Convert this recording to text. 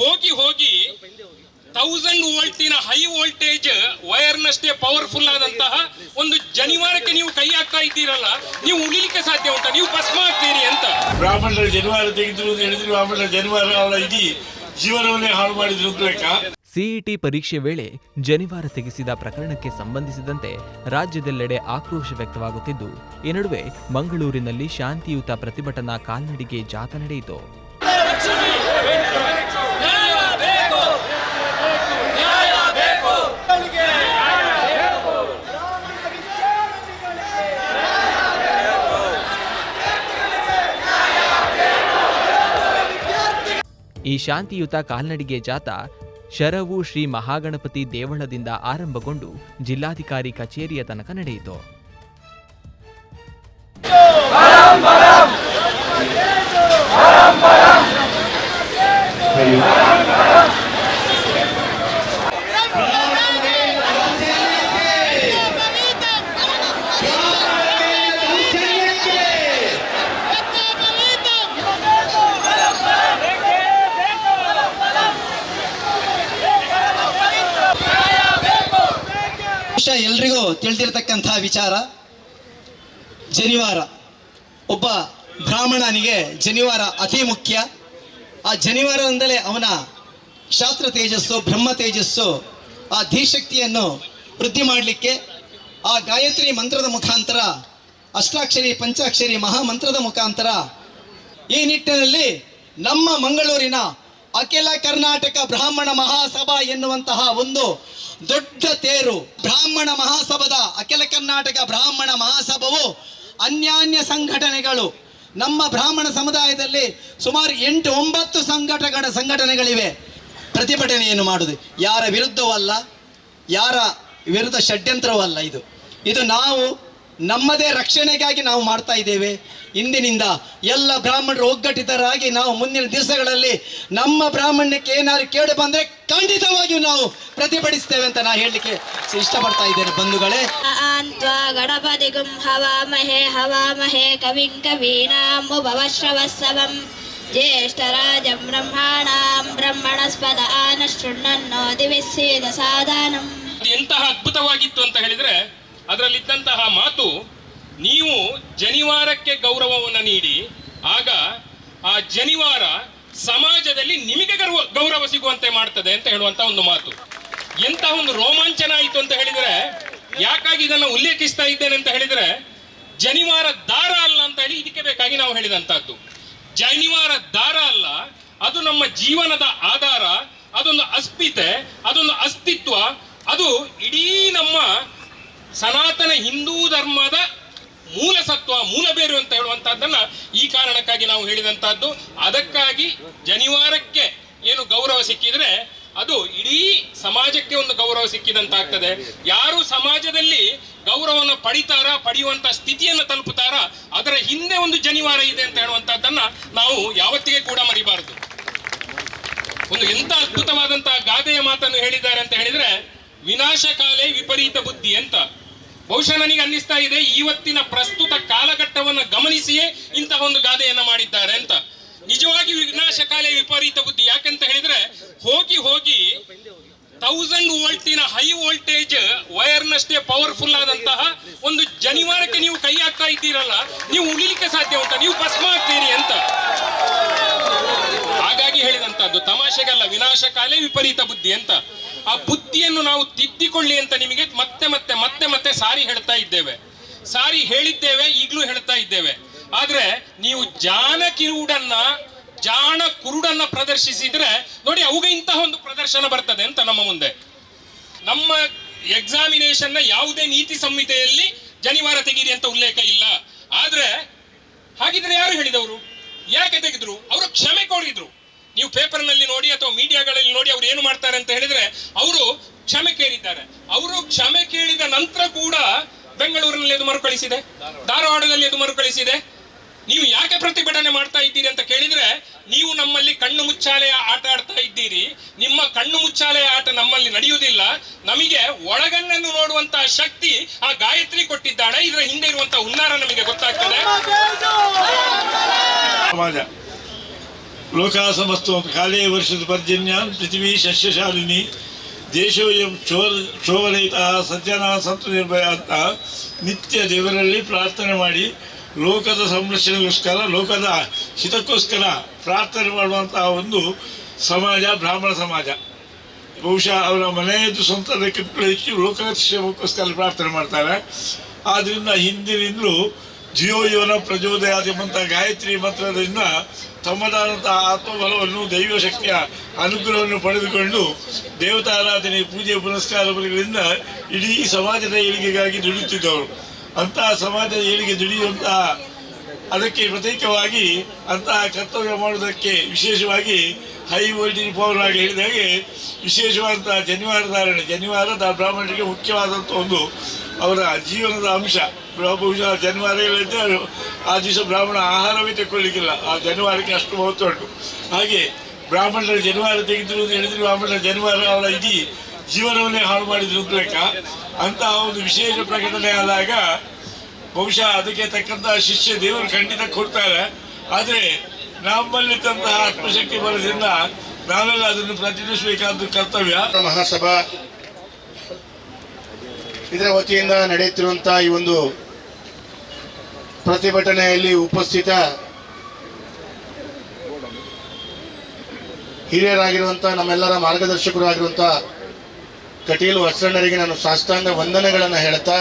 ಹೋಗಿ ಹೋಗಿ ಥೌಸಂಡ್ ವೋಲ್ಟಿನ ಹೈ ವೋಲ್ಟೇಜ್ ವೈರ್ನಷ್ಟೇ ಪವರ್ಫುಲ್ ಆದಂತಹ ಒಂದು ಜನಿವಾರಕ್ಕೆ ನೀವು ಕೈ ಹಾಕ್ತಾ ಇದ್ದೀರಲ್ಲ ನೀವು ಉಳಿಲಿಕ್ಕೆ ಸಾಧ್ಯ ಉಂಟಾ? ನೀವು ಭಸ್ಮ ಆಗ್ತೀರಿ ಅಂತ. ಬ್ರಾಹ್ಮಣರ ಜನಿವಾರ ತೆಗೆದ್ರು ಹೇಳಿದ್ರು ಹೇಳಿದ್ರೆ ಬ್ರಾಹ್ಮಣರ ಜನಿವಾರ ಅವರ ಇಡೀ ಜೀವನವನ್ನೇ ಹಾಳು ಮಾಡಿದ್ರು ಅಂತ ಲೆಕ್ಕ. ಸಿಇಟಿ ಪರೀಕ್ಷೆ ವೇಳೆ ಜನಿವಾರ ತೆಗೆಸಿದ ಪ್ರಕರಣಕ್ಕೆ ಸಂಬಂಧಿಸಿದಂತೆ ರಾಜ್ಯದೆಲ್ಲೆಡೆ ಆಕ್ರೋಶ ವ್ಯಕ್ತವಾಗುತ್ತಿದ್ದು ಈ ನಡುವೆ ಮಂಗಳೂರಿನಲ್ಲಿ ಶಾಂತಿಯುತ ಪ್ರತಿಭಟನಾ ಕಾಲ್ನಡಿಗೆ ಜಾಥಾ ನಡೆಯಿತು. ಈ ಶಾಂತಿಯುತ ಕಾಲ್ನಡಿಗೆ ಜಾಥಾ ಶರವು ಶ್ರೀ ಮಹಾಗಣಪತಿ ದೇವಳದಿಂದ ಆರಂಭಗೊಂಡು ಜಿಲ್ಲಾಧಿಕಾರಿ ಕಚೇರಿಯ ತನಕ ನಡೆಯಿತು. ಬಹುಶಃ ಎಲ್ರಿಗೂ ತಿಳಿದಿರ್ತಕ್ಕಂತಹ ವಿಚಾರ, ಜನಿವಾರ. ಒಬ್ಬ ಬ್ರಾಹ್ಮಣನಿಗೆ ಜನಿವಾರ ಅತಿ ಮುಖ್ಯ. ಆ ಜನಿವಾರದಿಂದಲೇ ಅವನ ಕ್ಷಾತ್ರ ತೇಜಸ್ಸು, ಬ್ರಹ್ಮ ತೇಜಸ್ಸು, ಆ ಧೀಶಕ್ತಿಯನ್ನು ವೃದ್ಧಿ ಮಾಡಲಿಕ್ಕೆ ಆ ಗಾಯತ್ರಿ ಮಂತ್ರದ ಮುಖಾಂತರ, ಅಷ್ಟಾಕ್ಷರಿ, ಪಂಚಾಕ್ಷರಿ, ಮಹಾಮಂತ್ರದ ಮುಖಾಂತರ ಈ ನಿಟ್ಟಿನಲ್ಲಿ ನಮ್ಮ ಮಂಗಳೂರಿನ ಅಖಿಲ ಕರ್ನಾಟಕ ಬ್ರಾಹ್ಮಣ ಮಹಾಸಭಾ ಎನ್ನುವಂತಹ ಒಂದು ದೊಡ್ಡ ತೇರು. ಬ್ರಾಹ್ಮಣ ಮಹಾಸಭದ, ಅಖಿಲ ಕರ್ನಾಟಕ ಬ್ರಾಹ್ಮಣ ಮಹಾಸಭವು ಅನ್ಯಾನ್ಯ ಸಂಘಟನೆಗಳು. ನಮ್ಮ ಬ್ರಾಹ್ಮಣ ಸಮುದಾಯದಲ್ಲಿ ಸುಮಾರು ಎಂಟು ಒಂಬತ್ತು ಸಂಘಟನೆಗಳ ಸಂಘಟನೆಗಳಿವೆ. ಪ್ರತಿಭಟನೆಯನ್ನು ಮಾಡುದು ಯಾರ ವಿರುದ್ಧವಲ್ಲ ಯಾರ ವಿರುದ್ಧ ಷಡ್ಯಂತ್ರವಲ್ಲ ಇದು. ಇದು ನಾವು, ನಮ್ಮದೇ ರಕ್ಷಣೆಗಾಗಿ ನಾವು ಮಾಡ್ತಾ ಇದ್ದೇವೆ. ಇಂದಿನಿಂದ ಎಲ್ಲ ಬ್ರಾಹ್ಮಣರು ಒಗ್ಗಟ್ಟಿತರಾಗಿ ನಾವು ಮುಂದಿನ ದಿವಸಗಳಲ್ಲಿ ನಮ್ಮ ಬ್ರಾಹ್ಮಣ್ಯಕ್ಕೆ ಏನಾದ್ರು ಕೇಡು ಬಂದ್ರೆ ಖಂಡಿತವಾಗಿಯೂ ನಾವು ಪ್ರತಿಭಟಿಸ್ತೇವೆ ಅಂತ ನಾ ಹೇಳಲಿಕ್ಕೆ ಇಷ್ಟಪಡ್ತಾ ಇದ್ದೇನೆ ಬಂಧುಗಳೇ. ಗಣಪತಿಗುಂ ಹವಾಮಹೇ ಹವಾಮಹೇ ಕವಿಂ ಜ್ಯೇಷ್ಠ ರಾಜ ಬ್ರಹ್ಮಾಣಾಂ ಬ್ರಹ್ಮಣಸ್ಪದ ಆನಶೃಣ್ಣನ್ನೋ ದಿವಿಸ್ಸೇದ ಸಾಧಾನಂ. ಎಂತಹ ಅದ್ಭುತವಾಗಿತ್ತು ಅಂತ ಹೇಳಿದ್ರೆ ಅದರಲ್ಲಿದ್ದಂತಹ ಮಾತು ನೀವು ಜನಿವಾರಕ್ಕೆ ಗೌರವವನ್ನು ನೀಡಿ ಆಗ ಆ ಜನಿವಾರ ಸಮಾಜದಲ್ಲಿ ನಿಮಗೆ ಗೌರವ ಗೌರವ ಸಿಗುವಂತೆ ಮಾಡ್ತದೆ ಅಂತ ಹೇಳುವಂತ ಒಂದು ಮಾತು. ಎಂತಹ ಒಂದು ರೋಮಾಂಚನ ಆಯಿತು ಅಂತ ಹೇಳಿದ್ರೆ, ಯಾಕಾಗಿ ಇದನ್ನು ಉಲ್ಲೇಖಿಸ್ತಾ ಇದ್ದೇನೆ ಅಂತ ಹೇಳಿದ್ರೆ, ಜನಿವಾರ ದಾರ ಅಲ್ಲ ಅಂತ ಹೇಳಿ ಇದಕ್ಕೆ ಬೇಕಾಗಿ ನಾವು ಹೇಳಿದಂತಹದ್ದು ಜನಿವಾರ ದಾರ ಅಲ್ಲ, ಅದು ನಮ್ಮ ಜೀವನದ ಆಧಾರ, ಅದೊಂದು ಅಸ್ಮಿತೆ, ಅದೊಂದು ಅಸ್ತಿತ್ವ, ಅದು ಇಡೀ ನಮ್ಮ ಸನಾತನ ಹಿಂದೂ ಧರ್ಮದ ಮೂಲ ಸತ್ವ, ಮೂಲ ಬೇರು ಅಂತ ಹೇಳುವಂತಹದ್ದನ್ನ ಈ ಕಾರಣಕ್ಕಾಗಿ ನಾವು ಹೇಳಿದಂತಹದ್ದು. ಅದಕ್ಕಾಗಿ ಜನಿವಾರಕ್ಕೆ ಏನು ಗೌರವ ಸಿಕ್ಕಿದ್ರೆ ಅದು ಇಡೀ ಸಮಾಜಕ್ಕೆ ಒಂದು ಗೌರವ ಸಿಕ್ಕಿದಂತಾಗ್ತದೆ. ಯಾರು ಸಮಾಜದಲ್ಲಿ ಗೌರವವನ್ನು ಪಡಿತಾರ, ಪಡೆಯುವಂತ ಸ್ಥಿತಿಯನ್ನು ತಲುಪುತ್ತಾರ, ಅದರ ಹಿಂದೆ ಒಂದು ಜನಿವಾರ ಇದೆ ಅಂತ ಹೇಳುವಂತಹದ್ದನ್ನ ನಾವು ಯಾವತ್ತಿಗೆ ಕೂಡ ಮರಿಬಾರದು. ಒಂದು ಎಂತ ಅದ್ಭುತವಾದಂತಹ ಗಾದೆಯ ಮಾತನ್ನು ಹೇಳಿದ್ದಾರೆ ಅಂತ ಹೇಳಿದ್ರೆ, ವಿನಾಶಕಾಲೇ ವಿಪರೀತ ಬುದ್ಧಿ ಅಂತ. ಬಹುಶಃ ನನಗೆ ಅನ್ನಿಸ್ತಾ ಇದೆ, ಇವತ್ತಿನ ಪ್ರಸ್ತುತ ಕಾಲಘಟ್ಟವನ್ನು ಗಮನಿಸಿಯೇ ಇಂತಹ ಒಂದು ಗಾದೆಯನ್ನ ಮಾಡಿದ್ದಾರೆ ಅಂತ. ನಿಜವಾಗಿ ವಿನಾಶಕಾಲೇ ವಿಪರೀತ ಬುದ್ಧಿ. ಯಾಕಂತ ಹೇಳಿದ್ರೆ, ಹೋಗಿ ಹೋಗಿ ತೌಸಂಡ್ ವೋಲ್ಟಿನ ಹೈ ವೋಲ್ಟೇಜ್ ವೈರ್ನಷ್ಟೇ ಪವರ್ಫುಲ್ ಆದಂತಹ ಒಂದು ಜನಿವಾರಕ್ಕೆ ನೀವು ಕೈ ಹಾಕ್ತಾ ಇದ್ದೀರಲ್ಲ, ನೀವು ಉಳಿಲಿಕ್ಕೆ ಸಾಧ್ಯ ಉಂಟ? ನೀವು ಭಸ್ಮ ಆಗ್ತೀರಿ ಅಂತ. ಹಾಗಾಗಿ ಹೇಳಿದಂತಹದ್ದು, ತಮಾಷೆಗಲ್ಲ, ವಿನಾಶಕಾಲೇ ವಿಪರೀತ ಬುದ್ಧಿ ಅಂತ. ಆ ಬುದ್ಧಿಯನ್ನು ನಾವು ತಿದ್ದಿಕೊಳ್ಳಿ ಅಂತ ನಿಮಗೆ ಮತ್ತೆ ಮತ್ತೆ ಮತ್ತೆ ಮತ್ತೆ ಸಾರಿ ಹೇಳ್ತಾ ಇದ್ದೇವೆ. ಸಾರಿ ಹೇಳಿದ್ದೇವೆ, ಈಗಲೂ ಹೇಳ್ತಾ ಇದ್ದೇವೆ. ಆದ್ರೆ ನೀವು ಜಾನ ಕಿರುಡನ್ನ ಜಾಣ ಕುರುಡನ್ನ ಪ್ರದರ್ಶಿಸಿದ್ರೆ ನೋಡಿ ಅವುಗ ಇಂತಹ ಒಂದು ಪ್ರದರ್ಶನ ಬರ್ತದೆ ಅಂತ ನಮ್ಮ ಮುಂದೆ. ನಮ್ಮ ಎಕ್ಸಾಮಿನೇಷನ್ನ ಯಾವುದೇ ನೀತಿ ಸಂಹಿತೆಯಲ್ಲಿ ಜನಿವಾರ ತೆಗೀರಿ ಅಂತ ಉಲ್ಲೇಖ ಇಲ್ಲ. ಆದ್ರೆ ಹಾಗಿದ್ರೆ ಯಾರು ಹೇಳಿದವರು? ಯಾಕೆ ತೆಗೆದ್ರು? ಅವರು ಕ್ಷಮೆ ಕೋರಿದ್ರು. ನೀವು ಪೇಪರ್ನಲ್ಲಿ ನೋಡಿ ಅಥವಾ ಮೀಡಿಯಾಗಳಲ್ಲಿ ನೋಡಿ ಅವ್ರು ಏನು ಮಾಡ್ತಾರೆ ಅಂತ ಹೇಳಿದ್ರೆ ಅವರು ಕ್ಷಮೆ ಕೇಳಿದ್ದಾರೆ ಅವರು ಕ್ಷಮೆ ಕೇಳಿದ ನಂತರ ಕೂಡ ಬೆಂಗಳೂರಿನಲ್ಲಿ ಅದು ಮರುಕಳಿಸಿದೆ. ಧಾರವಾಡದಲ್ಲಿ ಅದು ಮರುಕಳಿಸಿದೆ. ನೀವು ಯಾಕೆ ಪ್ರತಿಭಟನೆ ಮಾಡ್ತಾ ಇದ್ದೀರಿ ಅಂತ ಕೇಳಿದ್ರೆ ನೀವು ನಮ್ಮಲ್ಲಿ ಕಣ್ಣು ಮುಚ್ಚಾಲೆಯ ಆಟ ಆಡ್ತಾ ಇದ್ದೀರಿ. ನಿಮ್ಮ ಕಣ್ಣು ಮುಚ್ಚಾಲೆಯ ಆಟ ನಮ್ಮಲ್ಲಿ ನಡೆಯುವುದಿಲ್ಲ. ನಮಗೆ ಒಳಗಣ್ಣನ್ನು ನೋಡುವಂತಹ ಶಕ್ತಿ ಆ ಗಾಯತ್ರಿ ಕೊಟ್ಟಿದ್ದಾಳೆ. ಇದರ ಹಿಂದೆ ಇರುವಂತಹ ಹುನ್ನಾರ ನಮಗೆ ಗೊತ್ತಾಗ್ತದೆ. ಸಮಾಜ ಲೋಕಾ ಸಮಸ್ತ ಕಾಲೇ ವರ್ಷದ ಪರ್ಜನ್ಯ, ಪೃಥ್ವಿ ಸಸ್ಯಶಾಲಿನಿ, ದೇಶೋಯಂ ಚೋರ ಕ್ಷೋಭರಹಿತ ಸಜ್ಜನ ಸಂತ ನಿರ್ಭಯ ಅಂತ ನಿತ್ಯ ದೇವರಲ್ಲಿ ಪ್ರಾರ್ಥನೆ ಮಾಡಿ ಲೋಕದ ಸಂರಕ್ಷಣೆಗೋಸ್ಕರ, ಲೋಕದ ಹಿತಕ್ಕೋಸ್ಕರ ಪ್ರಾರ್ಥನೆ ಮಾಡುವಂತಹ ಒಂದು ಸಮಾಜ, ಬ್ರಾಹ್ಮಣ ಸಮಾಜ. ಬಹುಶಃ ಅವರ ಮನೆಯದು ಸ್ವಂತದಕ್ಕಿಂತ ಹೆಚ್ಚು ಲೋಕಕ್ಷೇಮಕ್ಕೋಸ್ಕರ ಪ್ರಾರ್ಥನೆ ಮಾಡ್ತಾರೆ. ಆದ್ದರಿಂದ ಹಿಂದಿನಿಂದಲೂ ಜಿಯೋ ಯೋನ ಪ್ರಚೋದಯಾದಿಮಂತ ಗಾಯತ್ರಿ ಮಂತ್ರದಿಂದ ತಮ್ಮದಾದಂತಹ ಆತ್ಮಬಲವನ್ನು ದೈವ ಶಕ್ತಿಯ ಅನುಗ್ರಹವನ್ನು ಪಡೆದುಕೊಂಡು ದೇವತಾರಾಧನೆ, ಪೂಜೆ, ಪುನಸ್ಕಾರಗಳಿಂದ ಇಡೀ ಸಮಾಜದ ಏಳಿಗೆಗಾಗಿ ದುಡಿಯುತ್ತಿದ್ದವರು. ಅಂತಹ ಸಮಾಜದ ಏಳಿಗೆ ದುಡಿಯುವಂತಹ ಅದಕ್ಕೆ ಪ್ರತ್ಯೇಕವಾಗಿ ಅಂತಹ ಕರ್ತವ್ಯ ಮಾಡುವುದಕ್ಕೆ ವಿಶೇಷವಾಗಿ ಹೈ ವೋಲ್ಟೇಜ್ ಪವರ್ ಆಗಿ ಹೇಳಿದ ಹಾಗೆ ವಿಶೇಷವಾದಂತಹ ಜನಿವಾರ ಧಾರಣೆ. ಜನಿವಾರ ಬ್ರಾಹ್ಮಣರಿಗೆ ಮುಖ್ಯವಾದಂಥ ಒಂದು ಅವರ ಜೀವನದ ಅಂಶ. ಬ್ರ- ಬಹುಶಃ ಜನಿವಾರಗಳಿದ್ದರೆ ಆ ದಿವಸ ಬ್ರಾಹ್ಮಣ ಆಹಾರವೇ ತೆಕ್ಕೊಳ್ಳಿಕ್ಕಿಲ್ಲ ಆ ಜನ್ವಾರಕ್ಕೆ ಅಷ್ಟು ಮಹತ್ವ ಉಂಟು. ಹಾಗೆ ಬ್ರಾಹ್ಮಣರ ಜನ್ವಾರ ತೆಗೆದ್ರು ಅಂತ ಹೇಳಿದ್ರು ಬ್ರಾಹ್ಮಣರ ಜನಿವಾರ ಅವರ ಇಡೀ ಜೀವನವನ್ನೇ ಹಾಳು ಮಾಡಿದ್ರು ಅಂತ ಲೆಕ್ಕ. ಅಂತಹ ಒಂದು ವಿಶೇಷ ಪ್ರಕಟಣೆ ಆದಾಗ ಬಹುಶಃ ಅದಕ್ಕೆ ತಕ್ಕಂತಹ ಶಿಷ್ಯ ದೇವರು ಖಂಡಿತ ಕೊಡ್ತಾರೆ. ಆದರೆ ನಮ್ಮಲ್ಲಿದ್ದಂತಹ ಆತ್ಮಶಕ್ತಿ ಬಲದಿಂದ ನಾವೆಲ್ಲ ಅದನ್ನು ಪ್ರತಿನಿಧಿಸಬೇಕಾದ ಕರ್ತವ್ಯ. ಮಹಾಸಭಾ ಇದರ ವತಿಯಿಂದ ನಡೆಯುತ್ತಿರುವಂತಹ ಈ ಒಂದು ಪ್ರತಿಭಟನೆಯಲ್ಲಿ ಉಪಸ್ಥಿತ ಹಿರಿಯರಾಗಿರುವಂಥ ನಮ್ಮೆಲ್ಲರ ಮಾರ್ಗದರ್ಶಕರು ಆಗಿರುವಂಥ ಕಟೀಲು ವಸ್ತ್ರಣ್ಣರಿಗೆ ನಾನು ಸಾಷ್ಟಾಂಗ ವಂದನೆಗಳನ್ನು ಹೇಳ್ತಾ